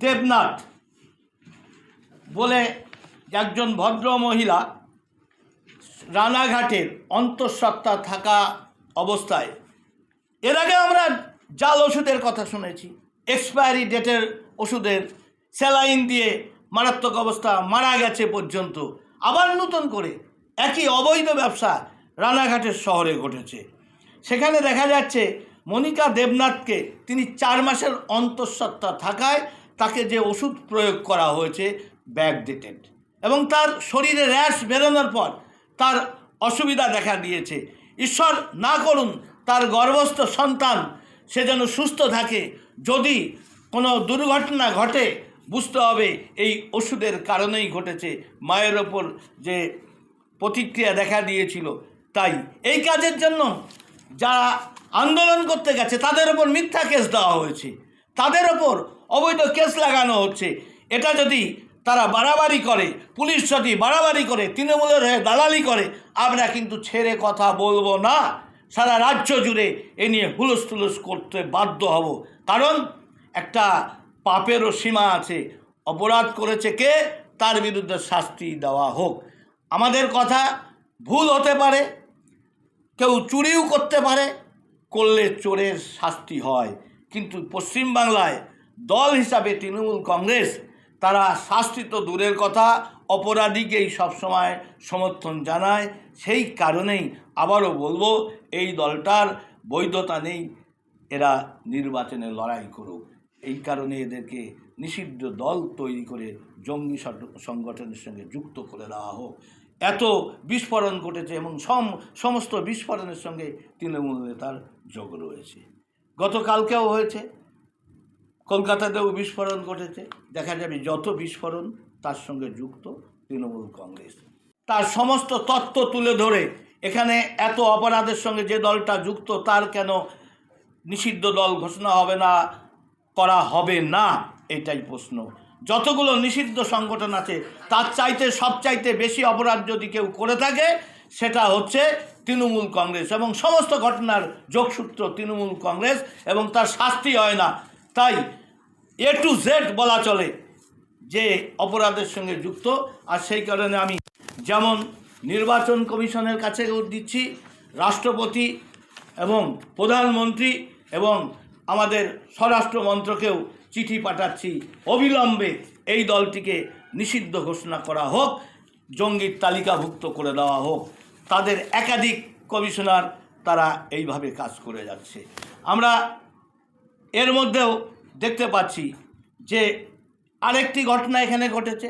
দেবনাথ বলে একজন ভদ্র মহিলা রানাঘাটের অন্তঃসত্ত্বা থাকা অবস্থায়। এর আগে আমরা জাল ওষুধের কথা শুনেছি এক্সপায়ারি ডেটের ওষুধের স্যালাইন দিয়ে মারাত্মক অবস্থা মারা গেছে পর্যন্ত। আবার নতুন করে একই অবৈধ ব্যবসা রানাঘাটের শহরে ঘটেছে। সেখানে দেখা যাচ্ছে, মনিকা দেবনাথকে তিনি চার মাসের অন্তঃসত্ত্বা থাকায় তাকে যে ওষুধ প্রয়োগ করা হয়েছে ব্যাকডেটেড এবং তার শরীরে র্যাশ বেরোনোর পর তার অসুবিধা দেখা দিয়েছে। ঈশ্বর না করুন, তার গর্ভস্থ সন্তান, সে যেন সুস্থ থাকে। যদি কোনো দুর্ঘটনা ঘটে, বুঝতে হবে এই ওষুধের কারণেই ঘটেছে। মায়ের ওপর যে প্রতিক্রিয়া দেখা দিয়েছিল, তাই। এই কাজের জন্য যারা আন্দোলন করতে গেছে, তাদের ওপর মিথ্যা কেস দেওয়া হয়েছে। তাদের ওপর অবৈধ কেস লাগানো হচ্ছে। এটা যদি তারা বাড়াবাড়ি করে, পুলিশ যদি বাড়াবাড়ি করে, তৃণমূলের হয়ে দালালি করে, আমরা কিন্তু ছেড়ে কথা বলব না। সারা রাজ্য জুড়ে এ নিয়ে হুলুস তুলুস করতে বাধ্য হব। কারণ একটা পাপেরও সীমা আছে। অপরাধ করেছে কে? তার বিরুদ্ধে শাস্তি দেওয়া হোক। আমাদের কথা ভুল হতে পারে, কেউ চুরিও করতে পারে, করলে চোরের শাস্তি হয়। কিন্তু পশ্চিমবাংলায় দল হিসাবে তৃণমূল কংগ্রেস, তারা শাস্তি তো দূরের কথা অপরাধীকেই সবসময় সমর্থন জানায়। সেই কারণেই আবারও বলব, এই দলটার বৈধতা নেই, এরা নির্বাচনে লড়াই করুক। এই কারণে এদেরকে নিষিদ্ধ দল তৈরি করে জঙ্গি সংগঠনের সঙ্গে যুক্ত করে দেওয়া হোক। এত বিস্ফোরণ ঘটেছে এবং সম, সমস্ত বিস্ফোরণের সঙ্গে তৃণমূল নেতার যোগ রয়েছে। গতকালকেও হয়েছে। কলকাতাতেও বিস্ফোরণ ঘটেছে। দেখা যাবে যত বিস্ফোরণ, তার সঙ্গে যুক্ত তৃণমূল কংগ্রেস। তার সমস্ত তত্ত্ব তুলে ধরে এখানে এত অপরাধের সঙ্গে যে দলটা যুক্ত, তার কেন নিষিদ্ধ দল ঘোষণা হবে না, করা হবে না, এটাই প্রশ্ন। যতগুলো নিষিদ্ধ সংগঠন আছে, তার চাইতে সবচাইতে বেশি অপরাধ যদি কেউ করে থাকে, সেটা হচ্ছে তৃণমূল কংগ্রেস এবং সমস্ত ঘটনার যোগসূত্র তৃণমূল কংগ্রেস এবং তার শাস্তি হয় না। তাই এ টু জেড বলা চলে যে অপরাধের সঙ্গে যুক্ত। আর সেই কারণে আমি যেমন নির্বাচন কমিশনের কাছে দিচ্ছি, রাষ্ট্রপতি এবং প্রধানমন্ত্রী এবং আমাদের স্বরাষ্ট্র মন্ত্রকেও চিঠি পাঠাচ্ছি। অবিলম্বে এই দলটিকে নিষিদ্ধ ঘোষণা করা হোক, জঙ্গির তালিকাভুক্ত করে দেওয়া হোক। তাদের একাধিক কমিশনার তারা এইভাবে কাজ করে যাচ্ছে। আমরা এর মধ্যেও দেখতে পাচ্ছি যে আরেকটি ঘটনা এখানে ঘটেছে।